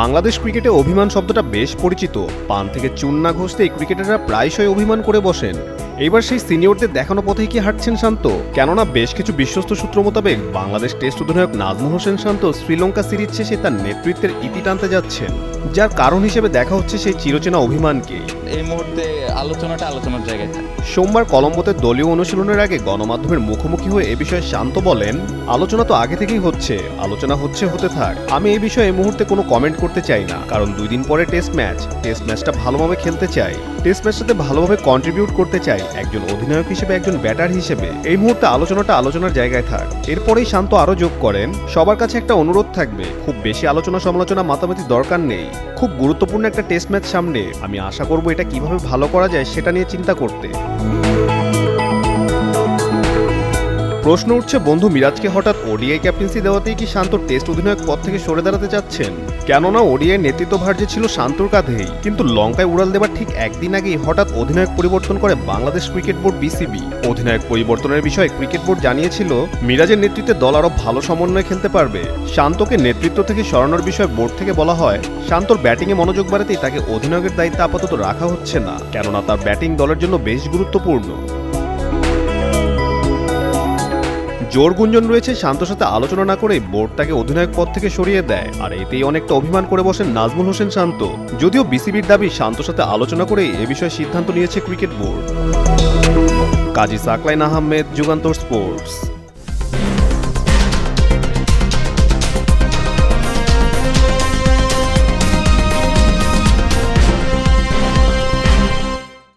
বাংলাদেশ ক্রিকেটে অভিমান শব্দটা বেশ পরিচিত। পান থেকে চুন না ঘষতেই ক্রিকেটাররা প্রায়শই অভিমান করে বসেন। এইবার সেই সিনিয়রদের দেখানো পথেই কি হাঁটছেন শান্ত? কেননা বেশ কিছু বিশ্বস্ত সূত্র মোতাবেক বাংলাদেশ টেস্ট অধিনায়ক নাজমুল হোসেন শান্ত শ্রীলঙ্কা সিরিজ শেষে তার নেতৃত্বের ইতি টানতে যাচ্ছেন যার কারণ হিসেবে দেখা হচ্ছে সেই চিরচেনা অভিমানকে। এই মুহূর্তে আলোচনাটা আলোচনার জায়গায় সোমবার কলম্বোতে দলীয় অনুশীলনের আগে গণমাধ্যমের মুখোমুখি হয়ে এ বিষয়ে শান্ত বলেন আলোচনা তো আগে থেকেই হচ্ছে আলোচনা হচ্ছে হতে থাক। আমি এই বিষয়ে এই মুহূর্তে কোনো কমেন্ট করতে চাই না কারণ দুই দিন পরে টেস্ট ম্যাচ। টেস্ট ম্যাচটা ভালোভাবে খেলতে চাই। টেস্ট ম্যাচটাতে ভালোভাবে কন্ট্রিবিউট করতে চাই। একজন অধিনায়ক হিসেবে, একজন ব্যাটার হিসেবে। এই মুহূর্তে আলোচনাটা আলোচনার জায়গায় থাক। এরপরেই শান্ত আরও যোগ করেন। সবার কাছে একটা অনুরোধ থাকবে। খুব বেশি আলোচনা সমালোচনা মাতামাতি দরকার নেই। খুব গুরুত্বপূর্ণ একটা টেস্ট ম্যাচ সামনে। আমি আশা করব এটা কীভাবে ভালো করা যায় সেটা নিয়ে চিন্তা করতে। প্রশ্ন উঠছে, বন্ধু মিরাজকে হঠাৎ ওডিআই ক্যাপ্টেন্সি দেওয়াতেই কি শান্ত টেস্ট অধিনায়ক পদ থেকে সরে দাঁড়াতে চাচ্ছেন? কেননা ওডিআই নেতৃত্বভার যে ছিল শান্তর কাঁধেই। কিন্তু লঙ্কায় উড়াল দেবার ঠিক একদিন আগেই হঠাৎ অধিনায়ক পরিবর্তন করে বাংলাদেশ ক্রিকেট বোর্ড বিসিবি। অধিনায়ক পরিবর্তনের বিষয়ে ক্রিকেট বোর্ড জানিয়েছিল, মিরাজের নেতৃত্বে দল আরও ভালো সমন্বয়ে খেলতে পারবে। শান্তকে নেতৃত্ব থেকে সরানোর বিষয়ে বোর্ড থেকে বলা হয়, শান্তর ব্যাটিংয়ে মনোযোগ বাড়াতেই তাকে অধিনায়কের দায়িত্ব আপাতত রাখা হচ্ছে না। কেননা তার ব্যাটিং দলের জন্য বেশ গুরুত্বপূর্ণ। জোর গুঞ্জন রয়েছে, শান্তর সাথে আলোচনা না করে বোর্ড তাকে অধিনায়ক পদ থেকে সরিয়ে দেয়। আর এতেই অনেকটা অভিমান করে বসেন নাজমুল হোসেন শান্ত। যদিও বিসিবির দাবি শান্তর সাথে আলোচনা করে এ বিষয়ে সিদ্ধান্ত নিয়েছে cricket board. Kazi Saklain Ahmed, Jugantor sports.